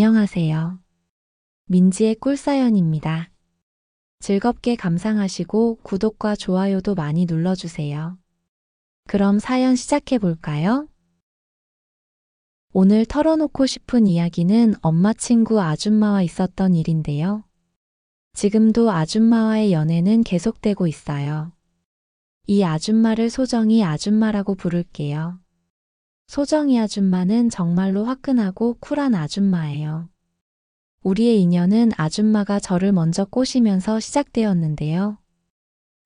안녕하세요. 민지의 꿀사연입니다. 즐겁게 감상하시고 구독과 좋아요도 많이 눌러주세요. 그럼 사연 시작해 볼까요? 오늘 털어놓고 싶은 이야기는 엄마 친구 아줌마와 있었던 일인데요. 지금도 아줌마와의 연애는 계속되고 있어요. 이 아줌마를 소정이 아줌마라고 부를게요. 소정이 아줌마는 정말로 화끈하고 쿨한 아줌마예요. 우리의 인연은 아줌마가 저를 먼저 꼬시면서 시작되었는데요.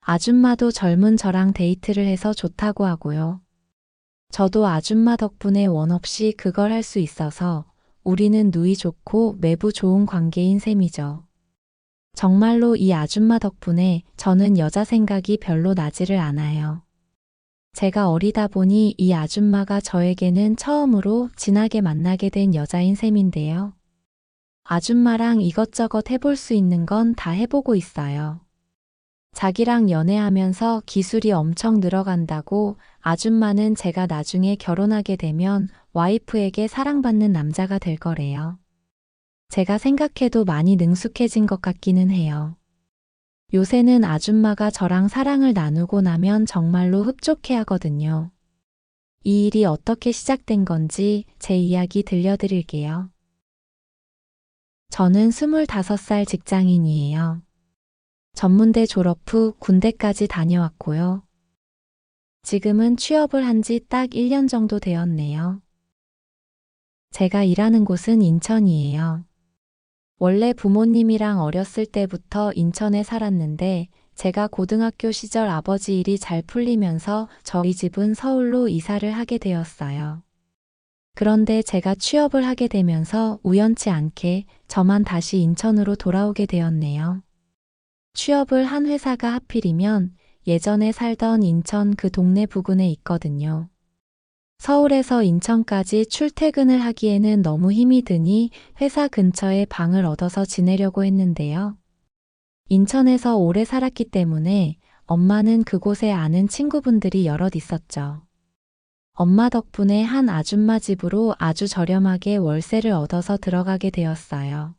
아줌마도 젊은 저랑 데이트를 해서 좋다고 하고요. 저도 아줌마 덕분에 원 없이 그걸 할 수 있어서 우리는 누이 좋고 매부 좋은 관계인 셈이죠. 정말로 이 아줌마 덕분에 저는 여자 생각이 별로 나지를 않아요. 제가 어리다 보니 이 아줌마가 저에게는 처음으로 진하게 만나게 된 여자인 셈인데요. 아줌마랑 이것저것 해볼 수 있는 건 다 해보고 있어요. 자기랑 연애하면서 기술이 엄청 늘어간다고 아줌마는 제가 나중에 결혼하게 되면 와이프에게 사랑받는 남자가 될 거래요. 제가 생각해도 많이 능숙해진 것 같기는 해요. 요새는 아줌마가 저랑 사랑을 나누고 나면 정말로 흡족해 하거든요. 이 일이 어떻게 시작된 건지 제 이야기 들려드릴게요. 저는 25살 직장인이에요. 전문대 졸업 후 군대까지 다녀왔고요. 지금은 취업을 한 지 딱 1년 정도 되었네요. 제가 일하는 곳은 인천이에요. 원래 부모님이랑 어렸을 때부터 인천에 살았는데 제가 고등학교 시절 아버지 일이 잘 풀리면서 저희 집은 서울로 이사를 하게 되었어요. 그런데 제가 취업을 하게 되면서 우연치 않게 저만 다시 인천으로 돌아오게 되었네요. 취업을 한 회사가 하필이면 예전에 살던 인천 그 동네 부근에 있거든요. 서울에서 인천까지 출퇴근을 하기에는 너무 힘이 드니 회사 근처에 방을 얻어서 지내려고 했는데요. 인천에서 오래 살았기 때문에 엄마는 그곳에 아는 친구분들이 여럿 있었죠. 엄마 덕분에 한 아줌마 집으로 아주 저렴하게 월세를 얻어서 들어가게 되었어요.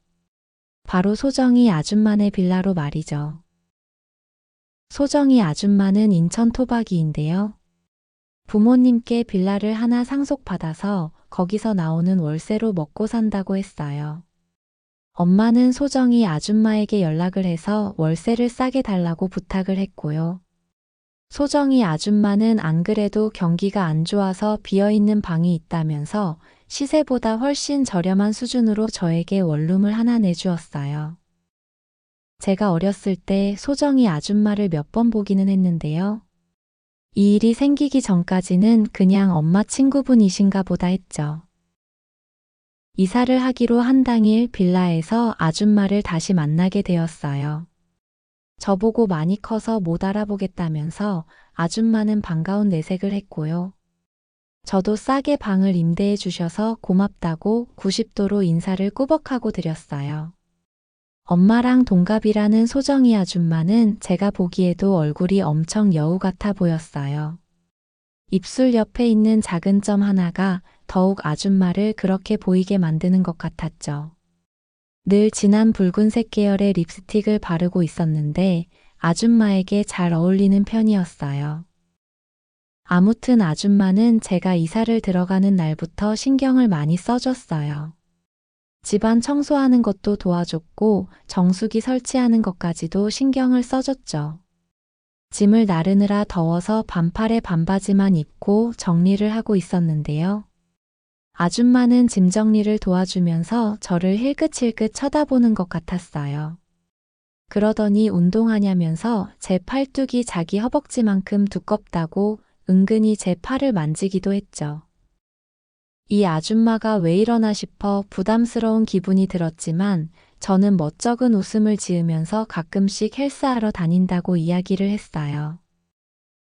바로 소정이 아줌마네 빌라로 말이죠. 소정이 아줌마는 인천 토박이인데요. 부모님께 빌라를 하나 상속받아서 거기서 나오는 월세로 먹고 산다고 했어요. 엄마는 소정이 아줌마에게 연락을 해서 월세를 싸게 달라고 부탁을 했고요. 소정이 아줌마는 안 그래도 경기가 안 좋아서 비어있는 방이 있다면서 시세보다 훨씬 저렴한 수준으로 저에게 원룸을 하나 내주었어요. 제가 어렸을 때 소정이 아줌마를 몇 번 보기는 했는데요. 이 일이 생기기 전까지는 그냥 엄마 친구분이신가 보다 했죠. 이사를 하기로 한 당일 빌라에서 아줌마를 다시 만나게 되었어요. 저보고 많이 커서 못 알아보겠다면서 아줌마는 반가운 내색을 했고요. 저도 싸게 방을 임대해 주셔서 고맙다고 90도로 인사를 꾸벅하고 드렸어요. 엄마랑 동갑이라는 소정이 아줌마는 제가 보기에도 얼굴이 엄청 여우 같아 보였어요. 입술 옆에 있는 작은 점 하나가 더욱 아줌마를 그렇게 보이게 만드는 것 같았죠. 늘 진한 붉은색 계열의 립스틱을 바르고 있었는데 아줌마에게 잘 어울리는 편이었어요. 아무튼 아줌마는 제가 이사를 들어가는 날부터 신경을 많이 써줬어요. 집안 청소하는 것도 도와줬고 정수기 설치하는 것까지도 신경을 써줬죠. 짐을 나르느라 더워서 반팔에 반바지만 입고 정리를 하고 있었는데요. 아줌마는 짐 정리를 도와주면서 저를 힐끗힐끗 쳐다보는 것 같았어요. 그러더니 운동하냐면서 제 팔뚝이 자기 허벅지만큼 두껍다고 은근히 제 팔을 만지기도 했죠. 이 아줌마가 왜 이러나 싶어 부담스러운 기분이 들었지만 저는 멋쩍은 웃음을 지으면서 가끔씩 헬스하러 다닌다고 이야기를 했어요.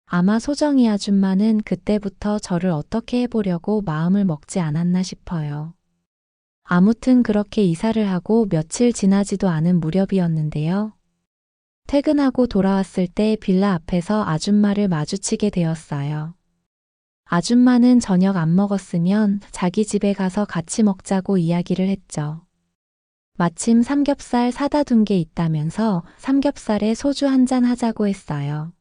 아마 소정이 아줌마는 그때부터 저를 어떻게 해보려고 마음을 먹지 않았나 싶어요. 아무튼 그렇게 이사를 하고 며칠 지나지도 않은 무렵이었는데요. 퇴근하고 돌아왔을 때 빌라 앞에서 아줌마를 마주치게 되었어요. 아줌마는 저녁 안 먹었으면 자기 집에 가서 같이 먹자고 이야기를 했죠. 마침 삼겹살 사다 둔 게 있다면서 삼겹살에 소주 한 잔 하자고 했어요.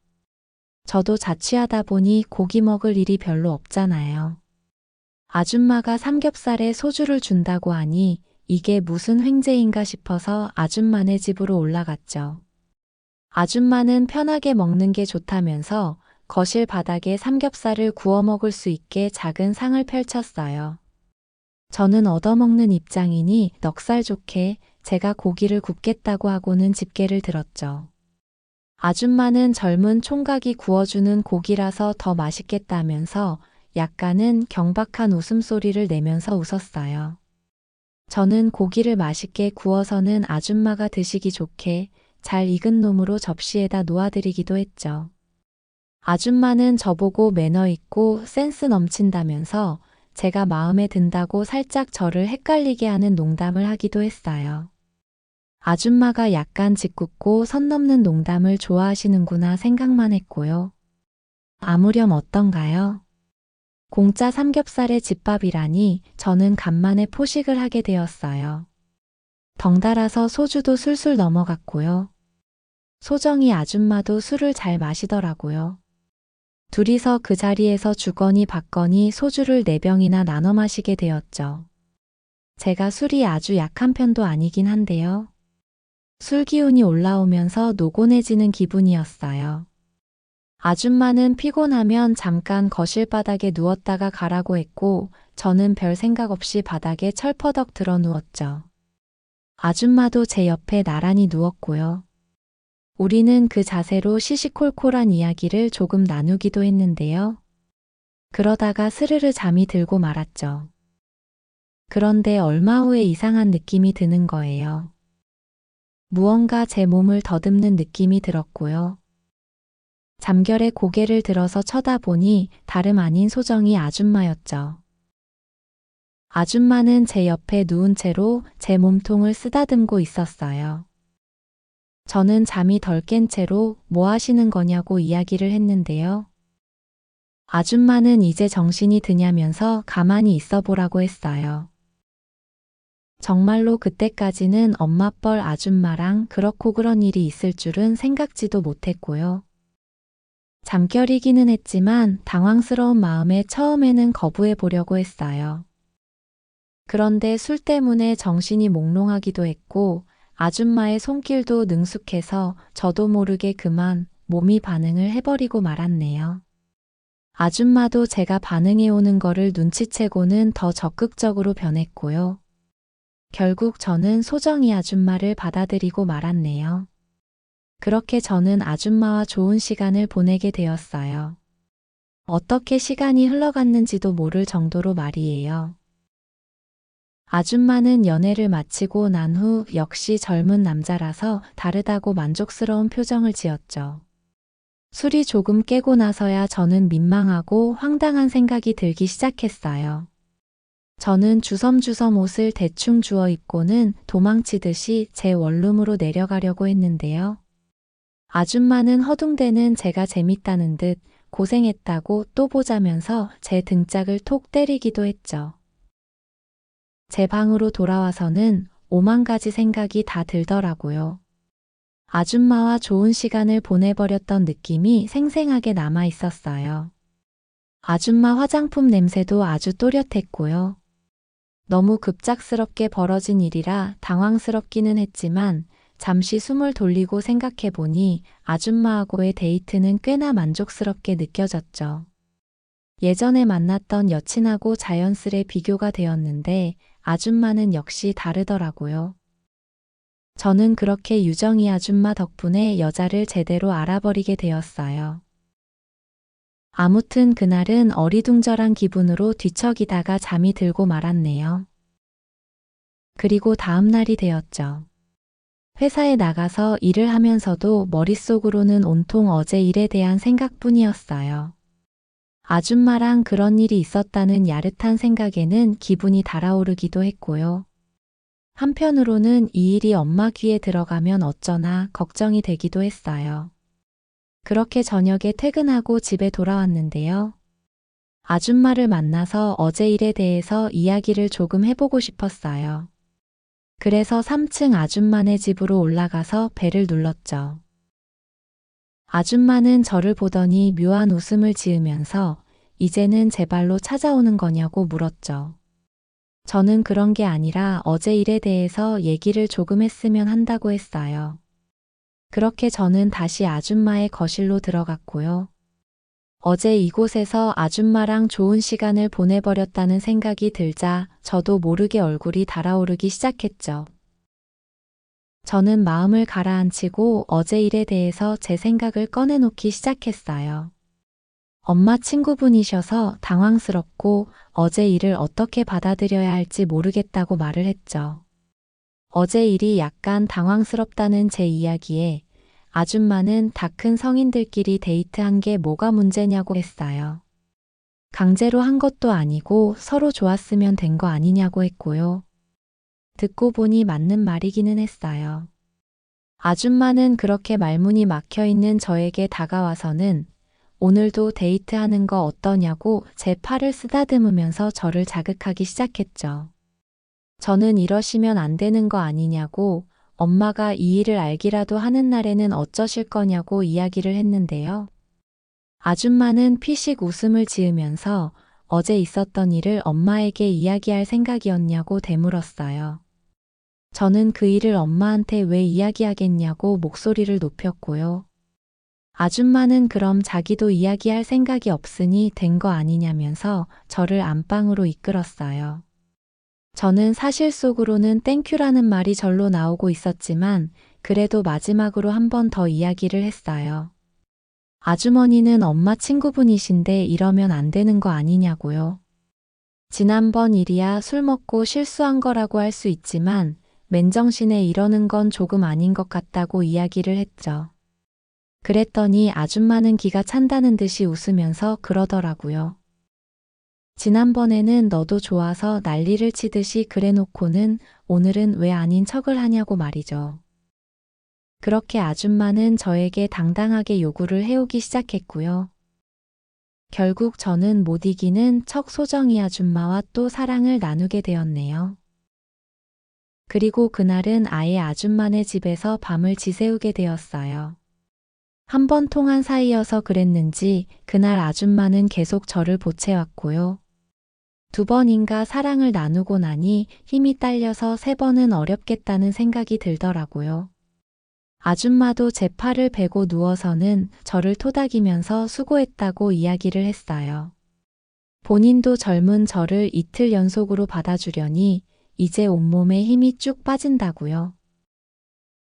저도 자취하다 보니 고기 먹을 일이 별로 없잖아요. 아줌마가 삼겹살에 소주를 준다고 하니 이게 무슨 횡재인가 싶어서 아줌마네 집으로 올라갔죠. 아줌마는 편하게 먹는 게 좋다면서 거실 바닥에 삼겹살을 구워 먹을 수 있게 작은 상을 펼쳤어요. 저는 얻어먹는 입장이니 넉살 좋게 제가 고기를 굽겠다고 하고는 집게를 들었죠. 아줌마는 젊은 총각이 구워주는 고기라서 더 맛있겠다면서 약간은 경박한 웃음소리를 내면서 웃었어요. 저는 고기를 맛있게 구워서는 아줌마가 드시기 좋게 잘 익은 놈으로 접시에다 놓아드리기도 했죠. 아줌마는 저보고 매너 있고 센스 넘친다면서 제가 마음에 든다고 살짝 저를 헷갈리게 하는 농담을 하기도 했어요. 아줌마가 약간 짓궂고 선 넘는 농담을 좋아하시는구나 생각만 했고요. 아무렴 어떤가요? 공짜 삼겹살의 집밥이라니 저는 간만에 포식을 하게 되었어요. 덩달아서 소주도 술술 넘어갔고요. 소정이 아줌마도 술을 잘 마시더라고요. 둘이서 그 자리에서 주거니 받거니 소주를 네 병이나 나눠 마시게 되었죠. 제가 술이 아주 약한 편도 아니긴 한데요. 술 기운이 올라오면서 노곤해지는 기분이었어요. 아줌마는 피곤하면 잠깐 거실 바닥에 누웠다가 가라고 했고, 저는 별 생각 없이 바닥에 철퍼덕 들어 누웠죠. 아줌마도 제 옆에 나란히 누웠고요. 우리는 그 자세로 시시콜콜한 이야기를 조금 나누기도 했는데요. 그러다가 스르르 잠이 들고 말았죠. 그런데 얼마 후에 이상한 느낌이 드는 거예요. 무언가 제 몸을 더듬는 느낌이 들었고요. 잠결에 고개를 들어서 쳐다보니 다름 아닌 소정이 아줌마였죠. 아줌마는 제 옆에 누운 채로 제 몸통을 쓰다듬고 있었어요. 저는 잠이 덜 깬 채로 뭐 하시는 거냐고 이야기를 했는데요. 아줌마는 이제 정신이 드냐면서 가만히 있어 보라고 했어요. 정말로 그때까지는 엄마뻘 아줌마랑 그렇고 그런 일이 있을 줄은 생각지도 못했고요. 잠결이기는 했지만 당황스러운 마음에 처음에는 거부해 보려고 했어요. 그런데 술 때문에 정신이 몽롱하기도 했고 아줌마의 손길도 능숙해서 저도 모르게 그만 몸이 반응을 해버리고 말았네요. 아줌마도 제가 반응해 오는 거를 눈치채고는 더 적극적으로 변했고요. 결국 저는 소정이 아줌마를 받아들이고 말았네요. 그렇게 저는 아줌마와 좋은 시간을 보내게 되었어요. 어떻게 시간이 흘러갔는지도 모를 정도로 말이에요. 아줌마는 연애를 마치고 난 후 역시 젊은 남자라서 다르다고 만족스러운 표정을 지었죠. 술이 조금 깨고 나서야 저는 민망하고 황당한 생각이 들기 시작했어요. 저는 주섬주섬 옷을 대충 주워 입고는 도망치듯이 제 원룸으로 내려가려고 했는데요. 아줌마는 허둥대는 제가 재밌다는 듯 고생했다고 또 보자면서 제 등짝을 톡 때리기도 했죠. 제 방으로 돌아와서는 오만 가지 생각이 다 들더라고요. 아줌마와 좋은 시간을 보내버렸던 느낌이 생생하게 남아 있었어요. 아줌마 화장품 냄새도 아주 또렷했고요. 너무 급작스럽게 벌어진 일이라 당황스럽기는 했지만 잠시 숨을 돌리고 생각해 보니 아줌마하고의 데이트는 꽤나 만족스럽게 느껴졌죠. 예전에 만났던 여친하고 자연스레 비교가 되었는데 아줌마는 역시 다르더라고요. 저는 그렇게 유정이 아줌마 덕분에 여자를 제대로 알아버리게 되었어요. 아무튼 그날은 어리둥절한 기분으로 뒤척이다가 잠이 들고 말았네요. 그리고 다음 날이 되었죠. 회사에 나가서 일을 하면서도 머릿속으로는 온통 어제 일에 대한 생각뿐이었어요. 아줌마랑 그런 일이 있었다는 야릇한 생각에는 기분이 달아오르기도 했고요. 한편으로는 이 일이 엄마 귀에 들어가면 어쩌나 걱정이 되기도 했어요. 그렇게 저녁에 퇴근하고 집에 돌아왔는데요. 아줌마를 만나서 어제 일에 대해서 이야기를 조금 해보고 싶었어요. 그래서 3층 아줌마네 집으로 올라가서 벨을 눌렀죠. 아줌마는 저를 보더니 묘한 웃음을 지으면서 이제는 제 발로 찾아오는 거냐고 물었죠. 저는 그런 게 아니라 어제 일에 대해서 얘기를 조금 했으면 한다고 했어요. 그렇게 저는 다시 아줌마의 거실로 들어갔고요. 어제 이곳에서 아줌마랑 좋은 시간을 보내버렸다는 생각이 들자 저도 모르게 얼굴이 달아오르기 시작했죠. 저는 마음을 가라앉히고 어제 일에 대해서 제 생각을 꺼내놓기 시작했어요. 엄마 친구분이셔서 당황스럽고 어제 일을 어떻게 받아들여야 할지 모르겠다고 말을 했죠. 어제 일이 약간 당황스럽다는 제 이야기에 아줌마는 다 큰 성인들끼리 데이트한 게 뭐가 문제냐고 했어요. 강제로 한 것도 아니고 서로 좋았으면 된 거 아니냐고 했고요. 듣고 보니 맞는 말이기는 했어요. 아줌마는 그렇게 말문이 막혀 있는 저에게 다가와서는 오늘도 데이트하는 거 어떠냐고 제 팔을 쓰다듬으면서 저를 자극하기 시작했죠. 저는 이러시면 안 되는 거 아니냐고 엄마가 이 일을 알기라도 하는 날에는 어쩌실 거냐고 이야기를 했는데요. 아줌마는 피식 웃음을 지으면서 어제 있었던 일을 엄마에게 이야기할 생각이었냐고 되물었어요. 저는 그 일을 엄마한테 왜 이야기하겠냐고 목소리를 높였고요. 아줌마는 그럼 자기도 이야기할 생각이 없으니 된 거 아니냐면서 저를 안방으로 이끌었어요. 저는 사실 속으로는 땡큐라는 말이 절로 나오고 있었지만 그래도 마지막으로 한 번 더 이야기를 했어요. 아주머니는 엄마 친구분이신데 이러면 안 되는 거 아니냐고요. 지난번 일이야 술 먹고 실수한 거라고 할 수 있지만 맨정신에 이러는 건 조금 아닌 것 같다고 이야기를 했죠. 그랬더니 아줌마는 기가 찬다는 듯이 웃으면서 그러더라고요. 지난번에는 너도 좋아서 난리를 치듯이 그래놓고는 오늘은 왜 아닌 척을 하냐고 말이죠. 그렇게 아줌마는 저에게 당당하게 요구를 해오기 시작했고요. 결국 저는 못 이기는 척 소정이 아줌마와 또 사랑을 나누게 되었네요. 그리고 그날은 아예 아줌마네 집에서 밤을 지새우게 되었어요. 한 번 통한 사이여서 그랬는지 그날 아줌마는 계속 저를 보채왔고요. 두 번인가 사랑을 나누고 나니 힘이 딸려서 세 번은 어렵겠다는 생각이 들더라고요. 아줌마도 제 팔을 베고 누워서는 저를 토닥이면서 수고했다고 이야기를 했어요. 본인도 젊은 저를 이틀 연속으로 받아주려니 이제 온몸에 힘이 쭉 빠진다고요.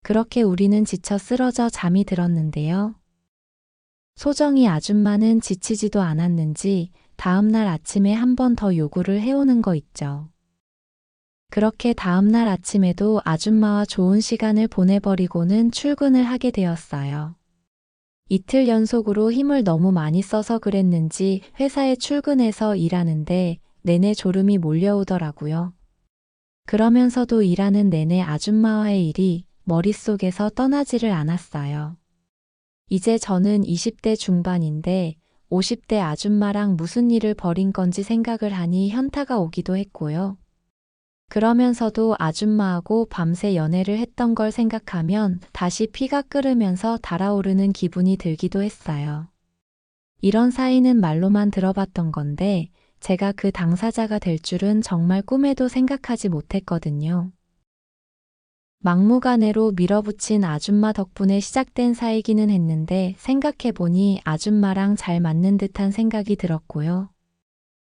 그렇게 우리는 지쳐 쓰러져 잠이 들었는데요. 소정이 아줌마는 지치지도 않았는지 다음날 아침에 한 번 더 요구를 해오는 거 있죠. 그렇게 다음날 아침에도 아줌마와 좋은 시간을 보내버리고는 출근을 하게 되었어요. 이틀 연속으로 힘을 너무 많이 써서 그랬는지 회사에 출근해서 일하는데 내내 졸음이 몰려오더라고요. 그러면서도 일하는 내내 아줌마와의 일이 머릿속에서 떠나지를 않았어요. 이제 저는 20대 중반인데 50대 아줌마랑 무슨 일을 벌인 건지 생각을 하니 현타가 오기도 했고요. 그러면서도 아줌마하고 밤새 연애를 했던 걸 생각하면 다시 피가 끓으면서 달아오르는 기분이 들기도 했어요. 이런 사이는 말로만 들어봤던 건데 제가 그 당사자가 될 줄은 정말 꿈에도 생각하지 못했거든요. 막무가내로 밀어붙인 아줌마 덕분에 시작된 사이기는 했는데 생각해보니 아줌마랑 잘 맞는 듯한 생각이 들었고요.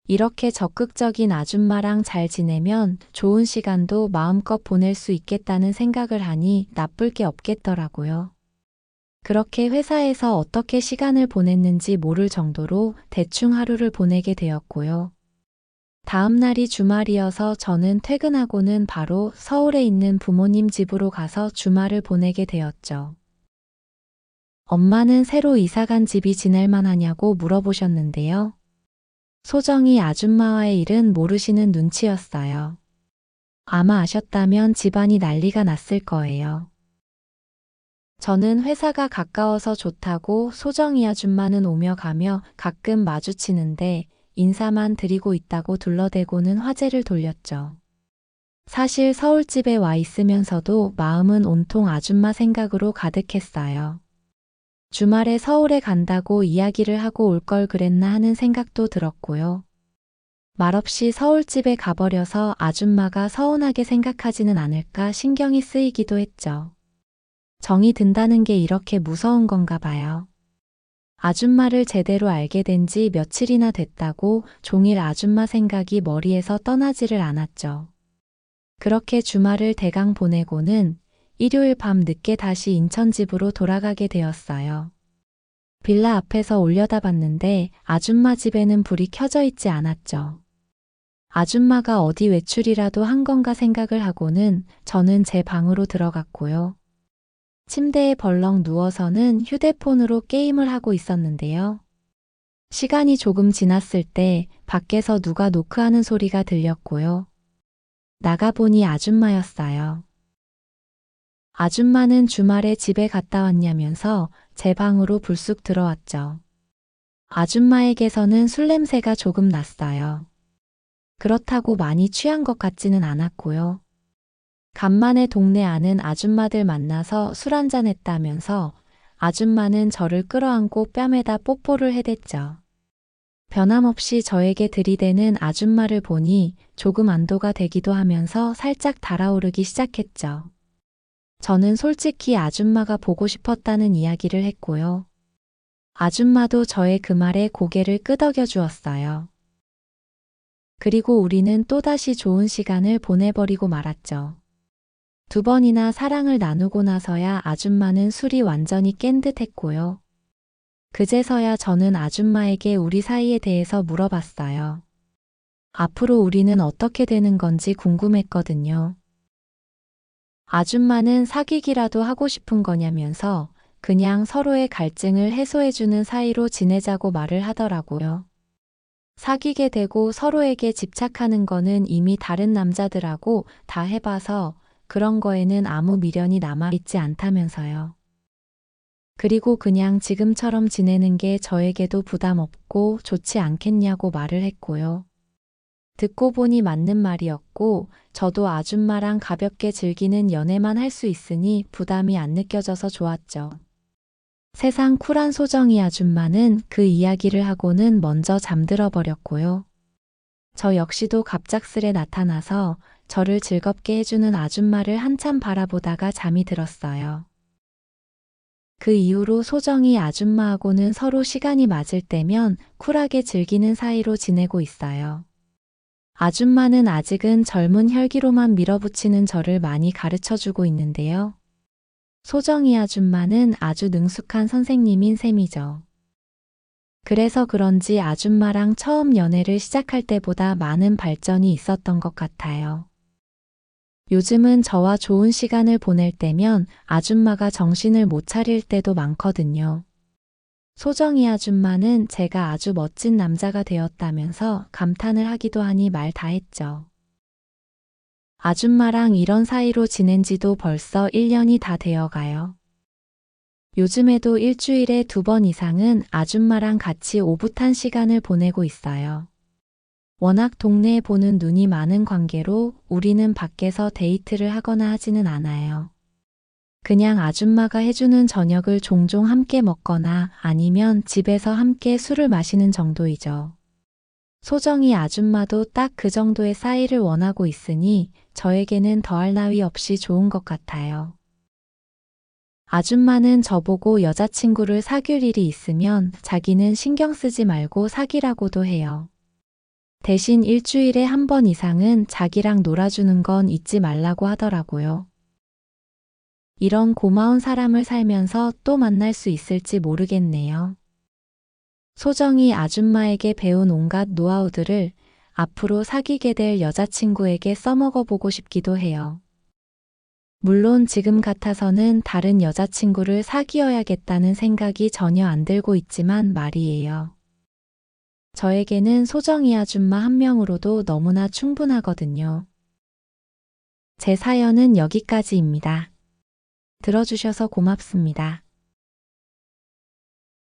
이렇게 적극적인 아줌마랑 잘 지내면 좋은 시간도 마음껏 보낼 수 있겠다는 생각을 하니 나쁠 게 없겠더라고요. 그렇게 회사에서 어떻게 시간을 보냈는지 모를 정도로 대충 하루를 보내게 되었고요. 다음 날이 주말이어서 저는 퇴근하고는 바로 서울에 있는 부모님 집으로 가서 주말을 보내게 되었죠. 엄마는 새로 이사간 집이 지낼만 하냐고 물어보셨는데요. 소정이 아줌마와의 일은 모르시는 눈치였어요. 아마 아셨다면 집안이 난리가 났을 거예요. 저는 회사가 가까워서 좋다고 소정이 아줌마는 오며 가며 가끔 마주치는데 인사만 드리고 있다고 둘러대고는 화제를 돌렸죠. 사실 서울집에 와 있으면서도 마음은 온통 아줌마 생각으로 가득했어요. 주말에 서울에 간다고 이야기를 하고 올 걸 그랬나 하는 생각도 들었고요. 말없이 서울집에 가버려서 아줌마가 서운하게 생각하지는 않을까 신경이 쓰이기도 했죠. 정이 든다는 게 이렇게 무서운 건가 봐요. 아줌마를 제대로 알게 된 지 며칠이나 됐다고 종일 아줌마 생각이 머리에서 떠나지를 않았죠. 그렇게 주말을 대강 보내고는 일요일 밤 늦게 다시 인천 집으로 돌아가게 되었어요. 빌라 앞에서 올려다봤는데 아줌마 집에는 불이 켜져 있지 않았죠. 아줌마가 어디 외출이라도 한 건가 생각을 하고는 저는 제 방으로 들어갔고요. 침대에 벌렁 누워서는 휴대폰으로 게임을 하고 있었는데요. 시간이 조금 지났을 때 밖에서 누가 노크하는 소리가 들렸고요. 나가보니 아줌마였어요. 아줌마는 주말에 집에 갔다 왔냐면서 제 방으로 불쑥 들어왔죠. 아줌마에게서는 술 냄새가 조금 났어요. 그렇다고 많이 취한 것 같지는 않았고요. 간만에 동네 아는 아줌마들 만나서 술 한잔 했다면서 아줌마는 저를 끌어안고 뺨에다 뽀뽀를 해댔죠. 변함없이 저에게 들이대는 아줌마를 보니 조금 안도가 되기도 하면서 살짝 달아오르기 시작했죠. 저는 솔직히 아줌마가 보고 싶었다는 이야기를 했고요. 아줌마도 저의 그 말에 고개를 끄덕여 주었어요. 그리고 우리는 또다시 좋은 시간을 보내버리고 말았죠. 두 번이나 사랑을 나누고 나서야 아줌마는 술이 완전히 깬 듯 했고요. 그제서야 저는 아줌마에게 우리 사이에 대해서 물어봤어요. 앞으로 우리는 어떻게 되는 건지 궁금했거든요. 아줌마는 사귀기라도 하고 싶은 거냐면서 그냥 서로의 갈증을 해소해주는 사이로 지내자고 말을 하더라고요. 사귀게 되고 서로에게 집착하는 거는 이미 다른 남자들하고 다 해봐서 그런 거에는 아무 미련이 남아있지 않다면서요. 그리고 그냥 지금처럼 지내는 게 저에게도 부담 없고 좋지 않겠냐고 말을 했고요. 듣고 보니 맞는 말이었고, 저도 아줌마랑 가볍게 즐기는 연애만 할 수 있으니 부담이 안 느껴져서 좋았죠. 세상 쿨한 소정이 아줌마는 그 이야기를 하고는 먼저 잠들어 버렸고요. 저 역시도 갑작스레 나타나서 저를 즐겁게 해주는 아줌마를 한참 바라보다가 잠이 들었어요. 그 이후로 소정이 아줌마하고는 서로 시간이 맞을 때면 쿨하게 즐기는 사이로 지내고 있어요. 아줌마는 아직은 젊은 혈기로만 밀어붙이는 저를 많이 가르쳐 주고 있는데요. 소정이 아줌마는 아주 능숙한 선생님인 셈이죠. 그래서 그런지 아줌마랑 처음 연애를 시작할 때보다 많은 발전이 있었던 것 같아요. 요즘은 저와 좋은 시간을 보낼 때면 아줌마가 정신을 못 차릴 때도 많거든요. 소정이 아줌마는 제가 아주 멋진 남자가 되었다면서 감탄을 하기도 하니 말 다 했죠. 아줌마랑 이런 사이로 지낸 지도 벌써 1년이 다 되어 가요. 요즘에도 일주일에 두 번 이상은 아줌마랑 같이 오붓한 시간을 보내고 있어요. 워낙 동네에 보는 눈이 많은 관계로 우리는 밖에서 데이트를 하거나 하지는 않아요. 그냥 아줌마가 해주는 저녁을 종종 함께 먹거나 아니면 집에서 함께 술을 마시는 정도이죠. 소정이 아줌마도 딱 그 정도의 사이를 원하고 있으니 저에게는 더할 나위 없이 좋은 것 같아요. 아줌마는 저보고 여자친구를 사귈 일이 있으면 자기는 신경 쓰지 말고 사귀라고도 해요. 대신 일주일에 한 번 이상은 자기랑 놀아주는 건 잊지 말라고 하더라고요. 이런 고마운 사람을 살면서 또 만날 수 있을지 모르겠네요. 소정이 아줌마에게 배운 온갖 노하우들을 앞으로 사귀게 될 여자친구에게 써먹어 보고 싶기도 해요. 물론 지금 같아서는 다른 여자친구를 사귀어야겠다는 생각이 전혀 안 들고 있지만 말이에요. 저에게는 소정이 아줌마 한 명으로도 너무나 충분하거든요. 제 사연은 여기까지입니다. 들어주셔서 고맙습니다.